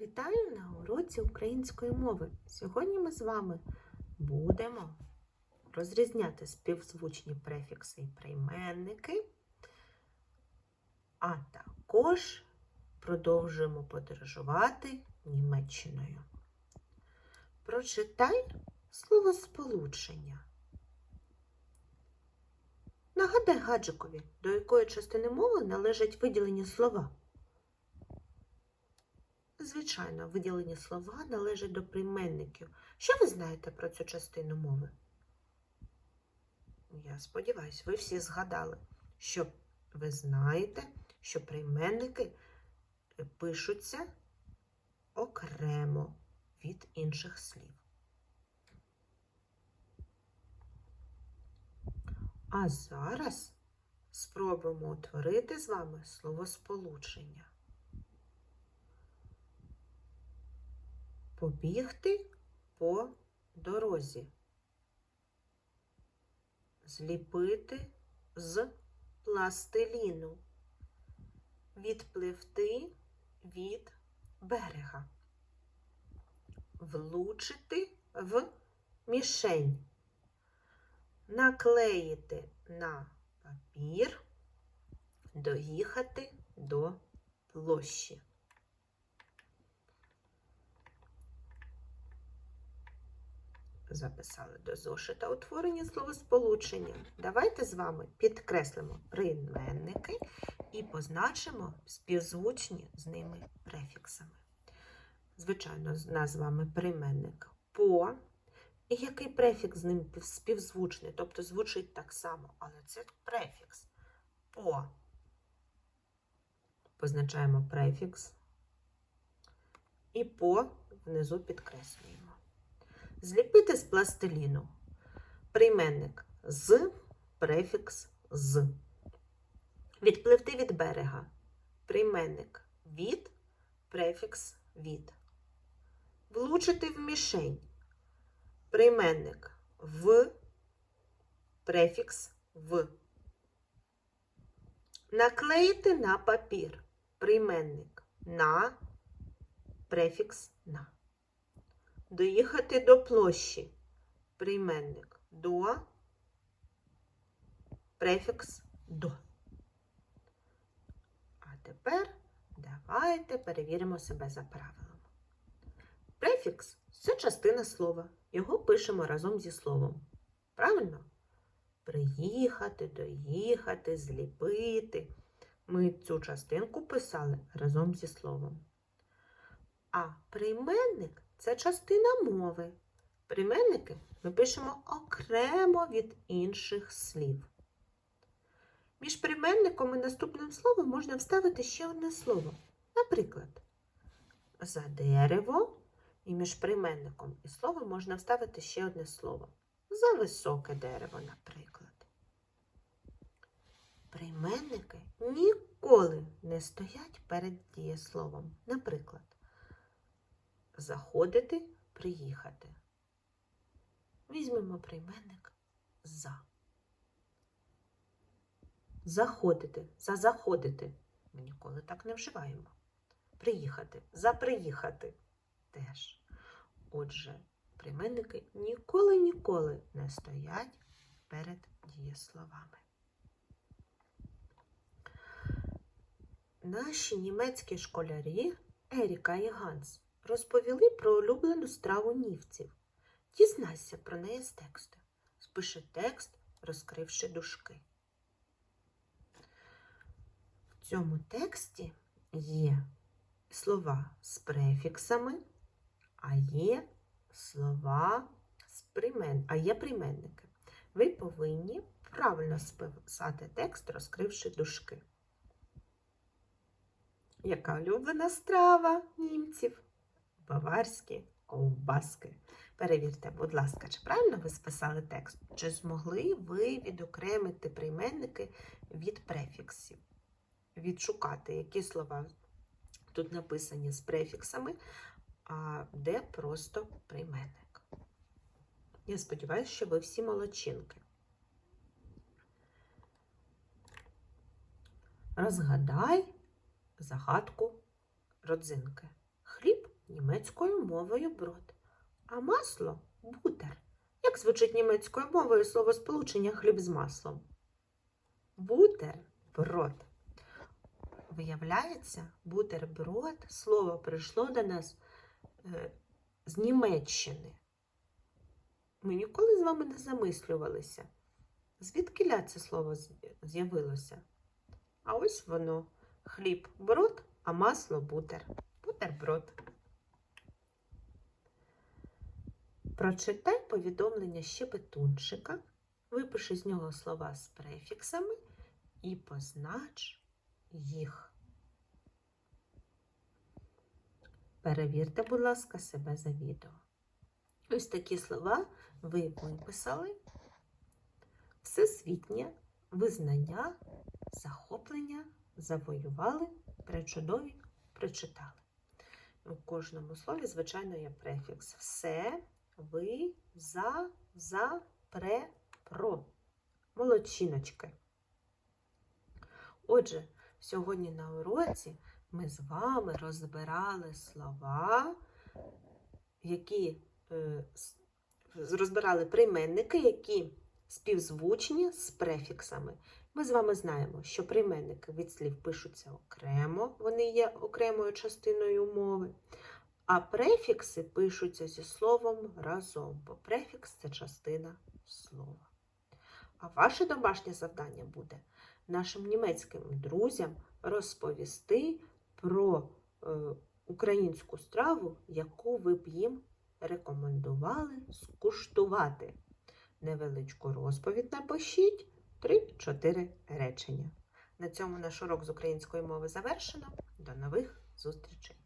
Вітаю на уроці української мови. Сьогодні ми з вами будемо розрізняти співзвучні префікси і прийменники, а також продовжуємо подорожувати Німеччиною. Прочитай словосполучення. Нагадай гаджикові, до якої частини мови належать виділені слова. Звичайно, виділені слова належать до прийменників. Що ви знаєте про цю частину мови? Я сподіваюся, ви всі згадали, що ви знаєте, що прийменники пишуться окремо від інших слів. А зараз спробуємо утворити з вами словосполучення. Побігти по дорозі. Зліпити з пластиліну. Відпливти від берега. Влучити в мішень. Наклеїти на папір. Доїхати до площі. Записали до зошита утворення словосполучення. Давайте з вами підкреслимо прийменники і позначимо співзвучні з ними префіксами. Звичайно, з нас прийменник по. І який префікс з ним співзвучний, тобто звучить так само, але це префікс по. Позначаємо префікс і по внизу підкреслюємо. Зліпити з пластиліну. Прийменник з, префікс з. Відпливти від берега. Прийменник від, префікс від. Влучити в мішень. Прийменник в, префікс в. Наклеїти на папір. Прийменник на, префікс. Доїхати до площі. Прийменник до, префікс до. А тепер давайте перевіримо себе за правилами. Префікс це частина слова. Його пишемо разом зі словом. Правильно? Приїхати, доїхати, зліпити. Ми цю частинку писали разом зі словом. А прийменник це частина мови. Прийменники ми пишемо окремо від інших слів. Між прийменником і наступним словом можна вставити ще одне слово. Наприклад, за дерево і між прийменником і словом можна вставити ще одне слово. За високе дерево, наприклад. Прийменники ніколи не стоять перед дієсловом. Наприклад, заходити, приїхати. Візьмемо прийменник за. Заходити, за заходити. Ми ніколи так не вживаємо. Приїхати, за приїхати теж. Отже, прийменники ніколи-ніколи не стоять перед дієсловами. Наші німецькі школярі Еріка і Ганс розповіли про улюблену страву нівців. Дізнайся про неї з тексту. Спиши текст, розкривши дужки. В цьому тексті є слова з префіксами, а є слова з приймен... а є прийменники. Ви повинні правильно списати текст, розкривши дужки. Яка улюблена страва німців? Баварські ковбаски. Перевірте, будь ласка, чи правильно ви списали текст? Чи змогли ви відокремити прийменники від префіксів? Відшукати, які слова тут написані з префіксами, а де просто прийменник. Я сподіваюся, що ви всі молодчинки. Розгадай загадку родзинки. Німецькою мовою брод, а масло бутер. Як звучить німецькою мовою словосполучення хліб з маслом? Бутерброд. Виявляється, бутерброд слово прийшло до нас е, з Німеччини. Ми ніколи з вами не замислювалися. Звідки це слово з'явилося? А ось воно. Хліб брод, а масло бутер. Бутерброд. Прочитай повідомлення щебетунчика, випиши з нього слова з префіксами і познач їх. Перевірте, будь ласка, себе за відео. Ось такі слова ви виписали. Всесвітнє, визнання, захоплення, завоювали, пречудові, прочитали. У кожному слові, звичайно, є префікс. Все, ви, за, за, пре, про. Молодчиночки. Отже, сьогодні на уроці ми з вами розбирали слова, які е, розбирали прийменники, які співзвучні з префіксами. Ми з вами знаємо, що прийменники від слів пишуться окремо, вони є окремою частиною мови, а префікси пишуться зі словом разом, бо префікс це частина слова. А ваше домашнє завдання буде нашим німецьким друзям розповісти про е, українську страву, яку ви б їм рекомендували скуштувати. Невеличку розповідь напишіть 3-4 речення. На цьому наш урок з української мови завершено. До нових зустрічей!